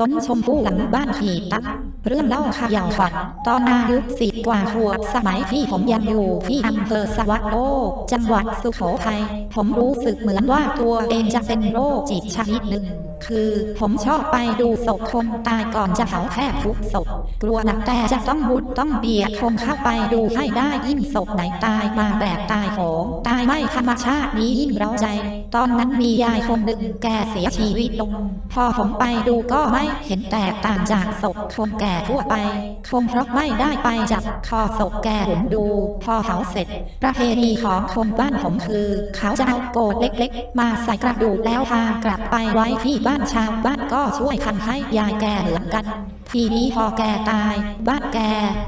ต้นชมพู่หลังบ้านขีตักเรื่องเล่าข่าวฝันตอนอายุสิบกว่าขวบสมัยที่ผมยังอยู่ที่อำเภอสวัสดโลกจังหวัดสุโขทัยผมรู้สึกเหมือนว่าตัวเองจะเป็นโรคจิตชนิดหนึ่ง คือผมชอบไปดูศพคนตายก่อนจะเผาแทบทุกศพ กลัวหนักแต่จะต้องบุดต้องเบียดคงเข้าไปดูให้ได้ยิ่งศพไหนตายมาแบบตายโหงตายไม่ธรรมชาตินี้ยิ่งเร้าใจ ตอนนั้นมียายคนหนึ่งแกเสียชีวิตลง พอผมไปดูก็ไม่เห็นแตกต่างจากศพคนแก่ทั่วไปคงเพราะไม่ได้ไปจับคอศพแกผมดู พอเผาเสร็จ ประเพณีของคนบ้านผมคือ เขาจะเอาโกดเล็ก ๆ มาใส่กระดูกแล้วพากลับไปไว้ที่บ้านานชาวบ้านก็ช่วยคันให้ยายแกเหมือนกัน ทีนี้พอแกตาย บ้านแก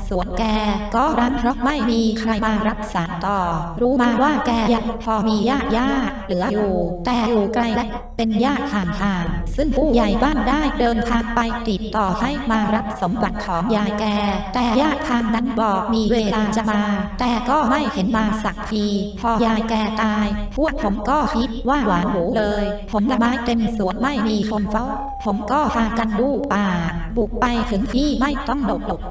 สวนแก ก็ร้างเพราะไม่มีใครมารักษาต่อ รู้มาว่าแกยังพอมีญาติญาติเหลืออยู่ แต่อยู่ไกลและเป็นญาติห่างๆซึ่งผู้ใหญ่บ้านได้เดินทางไปติดต่อให้มารับสมบัติของยายแก แต่ญาติทางนั้นบอกมีเวลาจะมา แต่ก็ไม่เห็นมาสักที พอยายแกตาย พวกผมก็คิดว่าหวานหูเลยผมละไม้เต็มสวนไม่มีีคนเฝ้า ผมก็พากันดูป่า บุกไปถึงที่ไม่ต้องหลบหลบ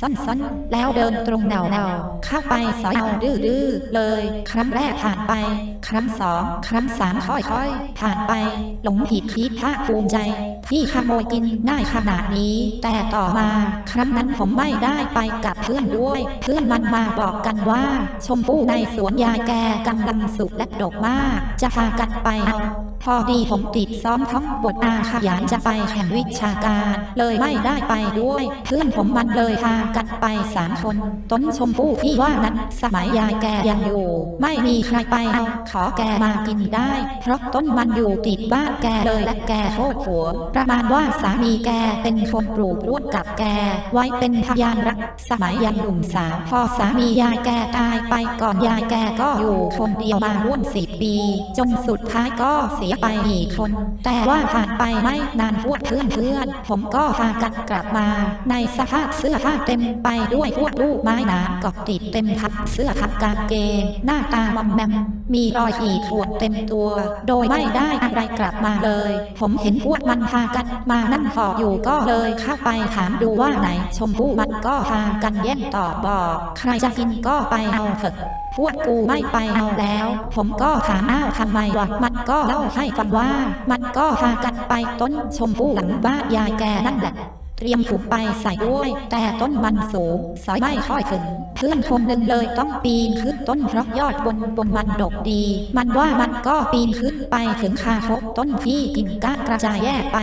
สั้นๆ แล้วเดินตรงแนวแนวๆ เข้าไปสอยเอาดื้อๆ เลย ครั้งแรกผ่านไป ครั้งสอง ครั้งสามค่อยๆ ผ่านไป หลงผิดคิดภาคภูมิใจ ที่ขโมยกินง่ายขนาดนี้ แต่ต่อมา ครั้งนั้นผมไม่ได้ไปกับเพื่อนด้วย เพื่อนมันมาบอกกันว่า ชมพู่ในสวนยายแกกำลังสุกและดกมาก จะพากันไปเอาพอดีผมติดซ้อมท้องบทอาขยันจะไปแข่งวิชาการ เลยไม่ได้ไปด้วย เพื่อนผมมันเลยพากันไปสามคน ต้นชมพู่พี่ว่านั้นสมัยยายแกยังอยู่ ไม่มีใครไปเอาอแกมากินได้ เพราะต้นมันอยู่ติดบ้านแกเลยและแกโคตรหัว ประมาณว่าสามีแกเป็นคนปลูกร่วมกับแก ไว้เป็นพยานรัก สมัยยังหนุ่มสาวพอสามียายแกตายไปก่อนยายแกก็อยู่คนเดียวมาร่วมสิบปี จนสุดท้ายก็เสียไปอีกคน แต่ว่าผ่านไปไม่นานพวกเพื่อนเพื่อนผมก็พากันกลับมา ในสภาพเสื้อผ้าเต็มไปด้วยพวกลูกไม้หนาเกาะติดเต็มพับเสื้อพับกางเกงหน้าตามอมแมมมีรอยขีดข่วนเต็มตัว โดยไม่ได้อะไรกลับมาเลย ผมเห็นพวกมันพากันมานั่งหออยู่ก็เลยเข้าไปถามดูว่าไหน ชมพู่มันก็พากันแย่งตอบบอกใครจะกินก็ไปเอาเถอะพวกกูไม่ไปเอาแล้ว ผมก็ถามอ้าวทำไมวะมันก็เล่าให้ฟังว่า มันก็พากันไปต้นชมพู่หลังบ้านยายแกนั่นแหละ เตรียมถูกไปใส่ด้วย แต่ต้นมันสูงสอยไม่ค่อยขึ้น เพื่อนคนหนึ่งเลยต้องปีนขึ้นต้นเพราะยอดบนบนมันดกดี มันว่ามันก็ปีนขึ้นไปถึงคาคบต้นที่กิ่งก้านกระจายแยกไป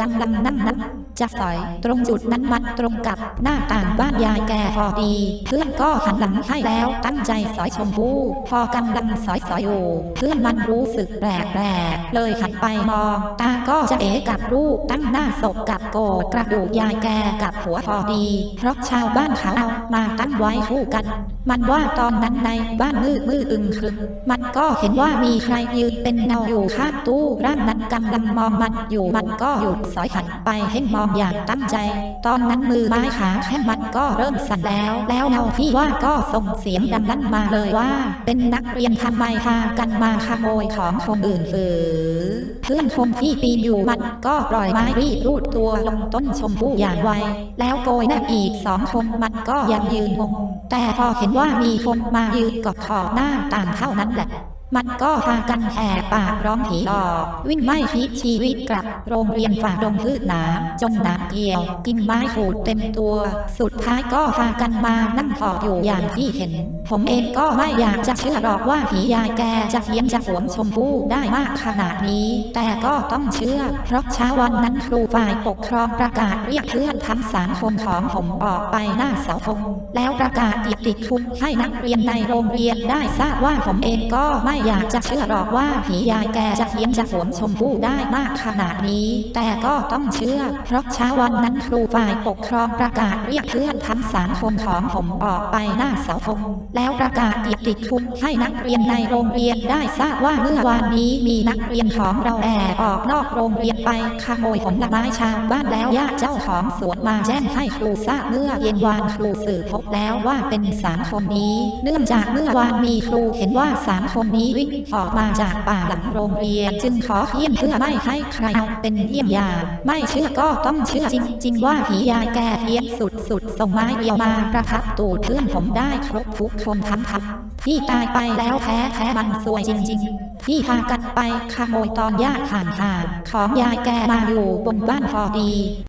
กำลังนั่งนับ จะสอยตรงจุดนั้นมันตรงกับหน้าต่างบ้านยายแกพอดี เพื่อนก็หันหลังให้แล้วตั้งใจสอยชมพู่พอกำลังสอยสอยอยู่เพื่อนมันรู้สึกแปลกแปลกเลยหันไปมองตาก็จะเอกับรูปตั้งหน้าศพกับโกดกระดูกยายแกกับหัวพอดี เพราะชาวบ้านเขาเอามาตั้งไว้คู่กัน มันว่าตอนนั้นในบ้านมืดมืดอึมครึมมันก็เห็นว่ามีใครยืนเป็นเงาอยู่ข้างตู้ร่างนั้นกำลังมองมันอยู่มันก็หยุดสอยหันไปให้มองอย่างตั้งใจ ตอนนั้นมือไม้ขาแค่มันก็เริ่มสั่นแล้ว แล้วเงาที่ว่าก็ส่งเสียงดังนั้นมาเลยว่า เป็นนักเรียนทำไมพากันมาขโมยของคนอื่นหรือเพื่อนชมที่ปีนอยู่มันก็ปล่อยไม้รีบรูดตัวลงต้นชมพู่อย่างไว แล้วโกยหน้าอีกสองคนมันก็ยังยืนงงแต่พอเห็นว่ามีคนมายืนกอดขอบหน้าต่างเท่านั้นแหละ มันก็พากันแห่ปากร้องผีหลอกวิ่งไม่คิดชีวิตกลับ โรงเรียนฝ่าดงพืชหนามจมน้ำเกี่ยว กินไม้ขูดเต็มตัว สุดท้ายก็พากันมานั่งหอบอยู่อย่างที่เห็น ผมเองก็ไม่อยากจะเชื่อหรอกว่าผียายแกจะเฮี้ยนจะหวงชมพู่ได้มากขนาดนี้ แต่ก็ต้องเชื่อ เพราะเช้าวันนั้นครูฝ่ายปกครองประกาศเรียกเพื่อนทั้งสามคนของผมออกไปหน้าเสาธงแล้วประกาศเกียรติดคุณให้นักเรียนในโรงเรียนได้ทราบว่าผมเองก็ไม่อยากจะเชื่อหรอกว่าผียายแกจะเพี้ยนจะโหนชมพู่ได้มากขนาดนี้ แต่ก็ต้องเชื่อ เพราะเช้าวันนั้นครูฝ่ายปกครองประกาศเรียกเพื่อนทั้งสามคนของผมออกไปหน้าเสาธงแล้วประกาศเกียรติคุณให้นักเรียนในโรงเรียนได้ทราบว่าเมื่อวานนี้มีนักเรียนของเราแอบออกนอกโรงเรียนไปขโมยผลไม้ชาวบ้านแล้วญาติเจ้าของสวนมาแจ้งให้ครูทราบเมื่อเย็นวานครูสืบพบแล้วว่าเป็นสามคนนี้ เนื่องจากเมื่อวานมีครูเห็นว่าสามคนนี้วิ่งออกมาจากป่าหลังโรงเรียน จึงขอเยี่ยมเพื่อไม่ให้ใครเอาเป็นเยี่ยมยาไม่เชื่อก็ต้องเชื่อจริง ๆ ว่าผียายแกเพี้ยนสุดๆส่งไม้เรียวมาประทับตูดเพื่อนผมได้ครบทุกคนทั้งทับพี่ตายไปแล้วแพ้แพ้มันสวยจริง ๆ พี่พากันไปขโมยตอนญาติห่างๆของยายแกมาอยู่บนบ้านพอดี